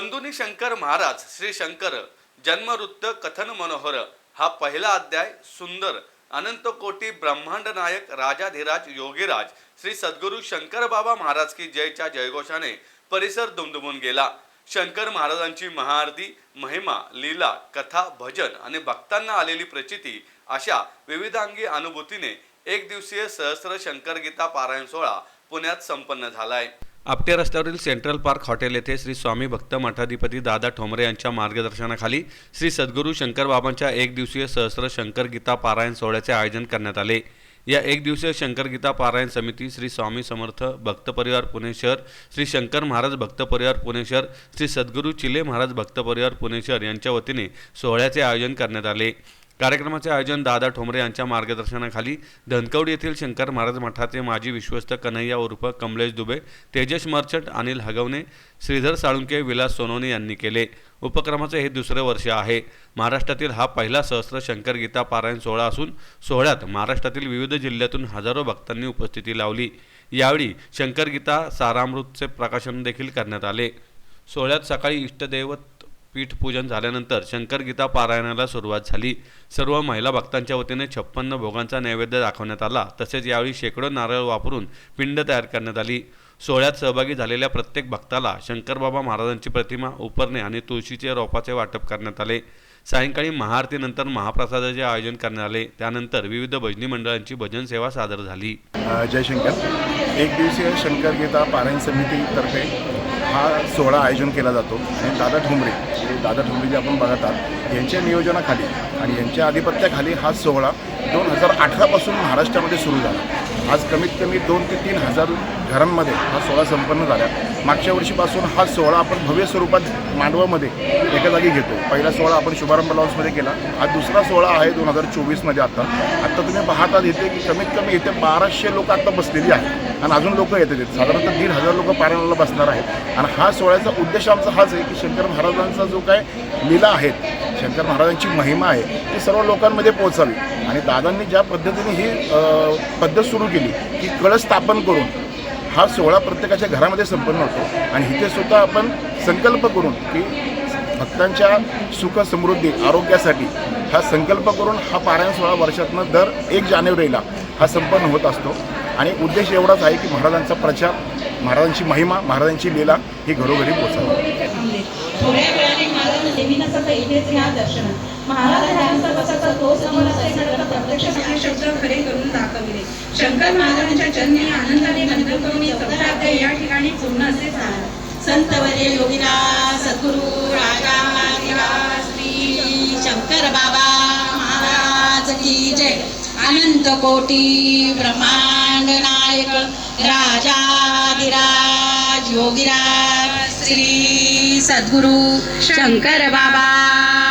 बंधुनी शंकर महाराज श्री शंकर जन्मवृत्त कथन मनोहर हा पहिला अध्याय सुंदर अनंत कोटी ब्रह्मांड नायक राजाधिराज योगीराज श्री सद्गुरू शंकर बाबा महाराज की जयच्या जयघोषाने परिसर दुमदुमून गेला. शंकर महाराजांची महाआरती महिमा लीला कथा भजन आणि भक्तांना आलेली प्रचिती अशा विविधांगी अनुभूतीने एक दिवसीय सहस्र शंकर गीता पारायण सोहळा पुण्यात संपन्न झालाय. आपटे रस्त्यावरील सेंट्रल पार्क हॉटेल येथे श्री स्वामी भक्त मठाधिपती दादा ठोंबरे यांच्या मार्गदर्शनाखाली श्री सद्गुरू शंकरबाबांच्या एक दिवसीय सहस्र शंकर गीता पारायण सोहळ्याचे आयोजन करण्यात आले. या एक दिवसीय शंकर गीता पारायण समिती श्री स्वामी समर्थ भक्त परिवार पुणे शहर श्री शंकर महाराज भक्त परिवार पुणे शहर श्री सद्गुरू चिले महाराज भक्त परिवार पुणे शहर यांच्या वतीने सोहळ्याचे आयोजन करण्यात आले. कार्यक्रमाचे आयोजन दादा ठोंबरे यांच्या मार्गदर्शनाखाली धनकवडी येथील शंकर महाराज मठाचे माजी विश्वस्त कन्हैया उर्फ कमलेश दुबे तेजस मर्चंट अनिल हगवणे श्रीधर साळुंके विलास सोनवणे यांनी केले. उपक्रमाचे हे दुसरे वर्ष आहे. महाराष्ट्रातील हा पहिला सहस्र शंकर गीता पारायण सोहळा असून सोहळ्यात महाराष्ट्रातील विविध जिल्ह्यातून हजारो भक्तांनी उपस्थिती लावली. यावेळी शंकर गीता सारामृतचे प्रकाशन देखील करण्यात आले. सोहळ्यात सकाळी इष्टदैवत पीठपूजन झाल्यानंतर शंकर गीता पारायणाला सुरुवात झाली. सर्व महिला भक्तांच्या वतीने छप्पन्न भोगांचा नैवेद्य दाखवण्यात आला. तसेच यावेळी शेकडो नारळ वापरून पिंड तयार करण्यात आली. सोहळ्यात सहभागी झालेल्या प्रत्येक भक्ताला शंकरबाबा महाराजांची प्रतिमा उपरणे आणि तुळशीचे रोपाचे वाटप करण्यात आले. सायंकाळी महाआरतीनंतर महाप्रसादाचे आयोजन करण्यात आले. त्यानंतर विविध भजनी मंडळांची भजन सेवा सादर झाली. जयशंकर एक दिवसीय शंकर गीता पारायण समितीतर्फे हा सोहळा आयोजन केला जातो. आणि दादा ठोंबरे म्हणजे दादा ठोंबरे जे आपण बघत आहात यांच्या नियोजनाखाली आणि यांच्या आधिपत्याखाली हा सोहळा दोन हजार अठरापासून महाराष्ट्रामध्ये सुरू झाला. आज कमीत कमी दोन ते तीन हजार घरांमध्ये हा सोहळा संपन्न झाला. मागच्या वर्षीपासून हा सोहळा आपण भव्य स्वरूपात मांडवामध्ये एका जागी घेतो. पहिला सोहळा आपण शुभारंभ लॉन्समध्ये केला. हा दुसरा सोहळा आहे दोन हजार चोवीसमध्ये आता. आत्ता तुम्ही पाहता येते की कमीत कमी इथे बाराशे लोक आत्ता बसलेली आहेत. आणि अजून लोक येतात आहेत साधारणतः दीड हजार लोक पारायणाला बसणार आहेत. आणि हा सोहळ्याचा उद्देश आमचा हाच आहे की शंकर महाराजांचा जो काय लीला आहेत शंकर महाराजांची महिमा आहे ती सर्व लोकांमध्ये पोहोचावी. आणि दादांनी ज्या पद्धतीने ही पद्धत सुरू केली की कळस स्थापन करून हा सोहळा प्रत्येकाच्या घरामध्ये संपन्न होतो. आणि इथे सुद्धा आपण संकल्प करून की भक्तांच्या सुख समृद्धी आरोग्यासाठी हा संकल्प करून हा पारायण सोहळा वर्षातनं दर एक जानेवारीला हा संपन्न होत असतो. आणि उद्देश एवढाच आहे की महाराजांचा प्रचार महाराजांची महिमा महाराजांची लीला ही घरोघरी पोचावी म्हणजे थांबले. थोड्या इथेच ह्या बसाचा तोच प्रत्यक्ष म्हणजे शब्द खरे करून दाखविले. शंकर महाराजांच्या जन्मी आनंदाने या ठिकाणी पूर्ण असे संत वर्य योगिना सद्गुरु राजा श्री शंकर बाबा महाराज की जय. अनंत कोटी ब्रह्मांड नायक राजाधिराज योगीराज श्री सद्गुरु शंकर बाबा.